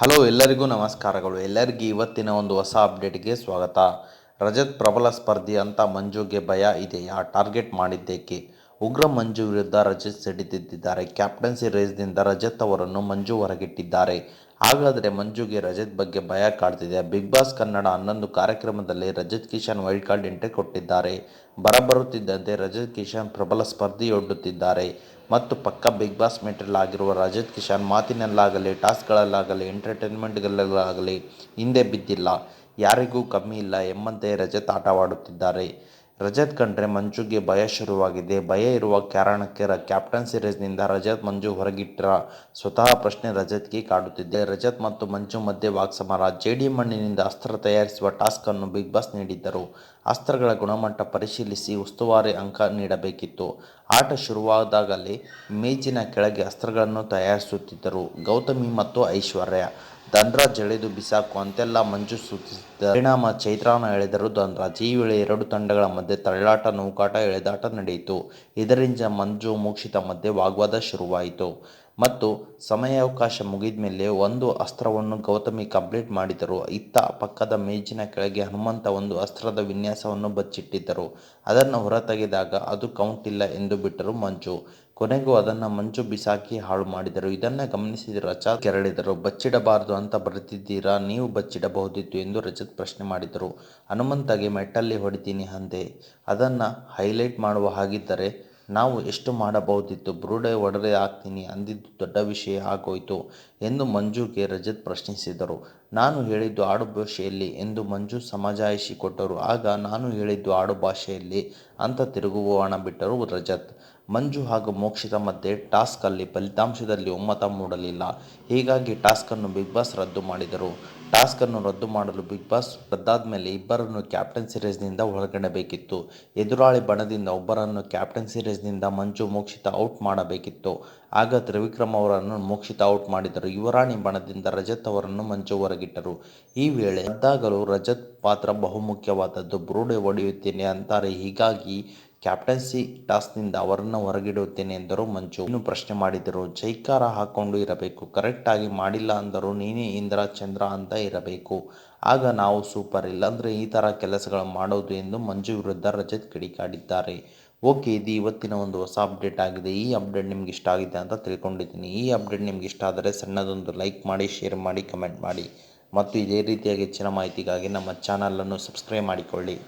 Hello, ಎಲ್ಲರಿಗೂ ನಮಸ್ಕಾರಗಳು. ಎಲ್ಲರಿಗೂ ಇವತ್ತಿನ ಒಂದು ಹೊಸ ಅಪ್ಡೇಟ್ಗೆ ಸ್ವಾಗತ. ರಜತ್ ಪ್ರಬಲ ಸ್ಪರ್ಧಿ ಅಂತ ಮಂಜುಗೆ ಭಯ ಇದೆಯಾ? ಟಾರ್ಗೆಟ್ ಮಾಡಿದ್ದೇಕೆ? ಉಗ್ರ ಮಂಜು ವಿರುದ್ಧ ರಜತ್ ಸಿಡಿದಿದ್ದಾರೆ. ಕ್ಯಾಪ್ಟನ್ಸಿ ರೇಸ್ನಿಂದ ರಜತ್ ಅವರನ್ನು ಮಂಜು ಹೊರಗಿಟ್ಟಿದ್ದಾರೆ. ಹಾಗಾದರೆ ಮಂಜುಗೆ ರಜತ್ ಬಗ್ಗೆ ಭಯ ಕಾಡ್ತಿದೆ. ಬಿಗ್ ಬಾಸ್ ಕನ್ನಡ ಹನ್ನೊಂದು ಕಾರ್ಯಕ್ರಮದಲ್ಲಿ Rajat Kishan wild card entry ಕೊಟ್ಟಿದ್ದಾರೆ. ಬರಬರುತ್ತಿದ್ದಂತೆ ರಜತ್ ಕಿಶನ್ ಪ್ರಬಲ ಸ್ಪರ್ಧೆಯೊಡ್ಡುತ್ತಿದ್ದಾರೆ ಮತ್ತು ಪಕ್ಕ ಬಿಗ್ ಬಾಸ್ ಮೆಟೀರಿಯಲ್ ಆಗಿರುವ ರಜತ್ ಕಿಶನ್ ಮಾತಿನಲ್ಲಾಗಲಿ, ಟಾಸ್ಕ್ಗಳಲ್ಲಾಗಲಿ, ಎಂಟರ್ಟೈನ್ಮೆಂಟ್ಗಳಲ್ಲಾಗಲಿ ಹಿಂದೆ ಬಿದ್ದಿಲ್ಲ. ಯಾರಿಗೂ ಕಮ್ಮಿ ಇಲ್ಲ ಎಂಬಂತೆ ರಜತ್ ಆಟವಾಡುತ್ತಿದ್ದಾರೆ. ರಜತ್ ಕಂಡ್ರೆ ಮಂಜುಗೆ ಭಯ ಶುರುವಾಗಿದೆ. ಭಯ ಇರುವ ಕಾರಣಕ್ಕೆ ಕ್ಯಾಪ್ಟನ್ ಕ್ಯಾಪ್ಟನ್ಸಿ ರೇಸ್ನಿಂದ ರಜತ್ ಮಂಜು ಹೊರಗಿಟ್ಟರ ಸ್ವತಃ ಪ್ರಶ್ನೆ ರಜತ್ಗೆ ಕಾಡುತ್ತಿದೆ ರಜತ್ ಮತ್ತು ಮಂಜು ಮಧ್ಯೆ ವಾಕ್ಸಮರ ಜೇಡಿ ಮಣ್ಣಿನಿಂದ ಅಸ್ತ್ರ ತಯಾರಿಸುವ ಟಾಸ್ಕ್ ಅನ್ನು ಬಿಗ್ ಬಾಸ್ ನೀಡಿದ್ದರು. ಅಸ್ತ್ರಗಳ ಗುಣಮಟ್ಟ ಪರಿಶೀಲಿಸಿ ಉಸ್ತುವಾರಿ ಅಂಕ ನೀಡಬೇಕಿತ್ತು. ಆಟ ಶುರುವಾದಾಗಲೇ ಮೇಜಿನ ಕೆಳಗೆ ಅಸ್ತ್ರಗಳನ್ನು ತಯಾರಿಸುತ್ತಿದ್ದರು. ಗೌತಮಿ ಮತ್ತು ಐಶ್ವರ್ಯ. ಧನ್ರಾಜ್ ಎಳೆದು ಬಿಸಾಕು ಅಂತೆಲ್ಲ ಮಂಜು ಸೂಚಿಸಿದ್ದ ಪರಿಣಾಮ ಚೈತ್ರಾನ ಎಳೆದರು ಧನ್ರಾಜ್ ಈ ವೇಳೆ ಎರಡು ತಂಡಗಳ ಮಧ್ಯೆ ತಳ್ಳಾಟ, ನೂಕಾಟ ಎಳೆದಾಟ ನಡೆಯಿತು. ಇದರಿಂದ ಮಂಜು ಮೋಕ್ಷಿತ ಮಧ್ಯೆ ವಾಗ್ವಾದ ಶುರುವಾಯಿತು. ಮತ್ತು ಸಮಯಾವಕಾಶ ಮುಗಿದ ಮೇಲೆ ಒಂದು ಅಸ್ತ್ರವನ್ನು ಗೌತಮಿ ಕಂಪ್ಲೀಟ್ ಮಾಡಿದರು. ಇತ್ತ ಪಕ್ಕದ ಮೇಜಿನ ಕೆಳಗೆ ಹನುಮಂತ ಒಂದು ಅಸ್ತ್ರದ ವಿನ್ಯಾಸವನ್ನು ಬಚ್ಚಿಟ್ಟಿದ್ದರು. ಅದನ್ನು ಹೊರತೆಗೆದಾಗ ಅದು ಕೌಂಟ್ ಇಲ್ಲ ಎಂದು ಬಿಟ್ಟರು ಮಂಜು. ಕೊನೆಗೂ ಅದನ್ನು ಮಂಜು ಬಿಸಾಕಿ ಹಾಳು ಮಾಡಿದರು. ಇದನ್ನ ಗಮನಿಸಿದ ರಜತ್ ಕೆರಳಿದರು. ಬಚ್ಚಿಡಬಾರದು ಅಂತ ಬರೆದಿದ್ದೀರಾ? ನೀವು ಬಚ್ಚಿಡಬಹುದಿತ್ತು ಎಂದು ರಜತ್ ಪ್ರಶ್ನೆ ಮಾಡಿದರು. ಹನುಮಂತಗೆ ಮೆಟ್ಟಲ್ಲಿ ಹೊಡಿತೀನಿ ಅಂದೆ. ಅದನ್ನು ಹೈಲೈಟ್ ಮಾಡುವ ಹಾಗಿದ್ದರೆ ನಾವು ಎಷ್ಟು ಮಾಡಬಹುದಿತ್ತು? ಬ್ರೂಡೆ ಒಡರೆ ಹಾಕ್ತೀನಿ ಅಂದಿದ್ದು ದೊಡ್ಡ ವಿಷಯ ಆಗೋಯ್ತು ಎಂದು ಮಂಜುಗೆ ರಜತ್ ಪ್ರಶ್ನಿಸಿದರು. ನಾನು ಹೇಳಿದ್ದು ಆಡು ಭಾಷೆಯಲ್ಲಿ ಎಂದು ಮಂಜು ಸಮಜಾಯಿಷಿ ಕೊಟ್ಟರು. ಆಗ, ನಾನು ಹೇಳಿದ್ದು ಆಡು ಭಾಷೆಯಲ್ಲಿ ಅಂತ ತಿರುಗುವ ಬಿಟ್ಟರು ರಜತ್. ಮಂಜು ಹಾಗೂ ಮೋಕ್ಷಿತ ಮಧ್ಯೆ ಟಾಸ್ಕಲ್ಲಿ ಫಲಿತಾಂಶದಲ್ಲಿ ಒಮ್ಮತ ಮೂಡಲಿಲ್ಲ. ಹೀಗಾಗಿ ಟಾಸ್ಕನ್ನು ಬಿಗ್ ಬಾಸ್ ರದ್ದು ಮಾಡಿದರು. ಟಾಸ್ಕನ್ನು ರದ್ದು ಮಾಡಲು ಬಿಗ್ ಬಾಸ್ ರದ್ದಾದ ಮೇಲೆ ಇಬ್ಬರನ್ನು ಕ್ಯಾಪ್ಟನ್ ಸಿರೀಸ್ನಿಂದ ಹೊರಗಿಡಬೇಕಿತ್ತು ಎದುರಾಳಿ ಬಣದಿಂದ ಒಬ್ಬರನ್ನು ಕ್ಯಾಪ್ಟನ್ ಸಿರೀಸ್ನಿಂದ ಮಂಜು ಮೋಕ್ಷಿತ ಔಟ್ ಮಾಡಬೇಕಿತ್ತು. ಆಗ ತ್ರಿವಿಕ್ರಮ್ ಅವರನ್ನು ಮೋಕ್ಷಿತ ಔಟ್ ಮಾಡಿದರು. ಯುವರಾಣಿ ಬಣದಿಂದ ರಜತ್ ಅವರನ್ನು ಮಂಜು ಹೊರಗಿಟ್ಟರು. ಈ ವೇಳೆ ರದ್ದಾಗಲು ರಜತ್ ಪಾತ್ರ ಬಹುಮುಖ್ಯವಾದದ್ದು. ಬ್ರೂಡೆ ಒಡೆಯುತ್ತೇನೆ ಅಂತಾರೆ. ಹೀಗಾಗಿ ಕ್ಯಾಪ್ಟನ್ಸಿ ಟಾಸ್ನಿಂದ ಅವರನ್ನು ಹೊರಗಿಡುತ್ತೇನೆ ಎಂದರು ಮಂಜು. ಇನ್ನು ಪ್ರಶ್ನೆ ಮಾಡಿದರು ಜೈಕಾರ ಹಾಕೊಂಡು ಇರಬೇಕು. ಕರೆಕ್ಟಾಗಿ ಮಾಡಿಲ್ಲ ಅಂದರೂ ನೀನೇ ಇಂದ್ರ ಚಂದ್ರ ಅಂತ ಇರಬೇಕು. ಆಗ ನಾವು ಸೂಪರ್. ಇಲ್ಲಾಂದರೆ ಈ ಥರ ಕೆಲಸಗಳು ಮಾಡೋದು ಎಂದು ಮಂಜು ವಿರುದ್ಧ ರಜತ್ ಕಿಡಿಕಾಡಿದ್ದಾರೆ. ಓಕೆ, ಇದು ಇವತ್ತಿನ ಒಂದು ಹೊಸ ಅಪ್ಡೇಟ್ ಆಗಿದೆ. ಈ ಅಪ್ಡೇಟ್ ನಿಮ್ಗೆ ಇಷ್ಟ ಆಗಿದೆ ಅಂತ ತಿಳ್ಕೊಂಡಿದ್ದೀನಿ. ಈ ಅಪ್ಡೇಟ್ ನಿಮ್ಗೆ ಇಷ್ಟ ಆದರೆ ಸಣ್ಣದೊಂದು ಲೈಕ್ ಮಾಡಿ, ಶೇರ್ ಮಾಡಿ, ಕಮೆಂಟ್ ಮಾಡಿ. ಮತ್ತು ಇದೇ ರೀತಿಯಾಗಿ ಹೆಚ್ಚಿನ ಮಾಹಿತಿಗಾಗಿ ನಮ್ಮ ಚಾನಲನ್ನು ಸಬ್ಸ್ಕ್ರೈಬ್ ಮಾಡಿಕೊಳ್ಳಿ.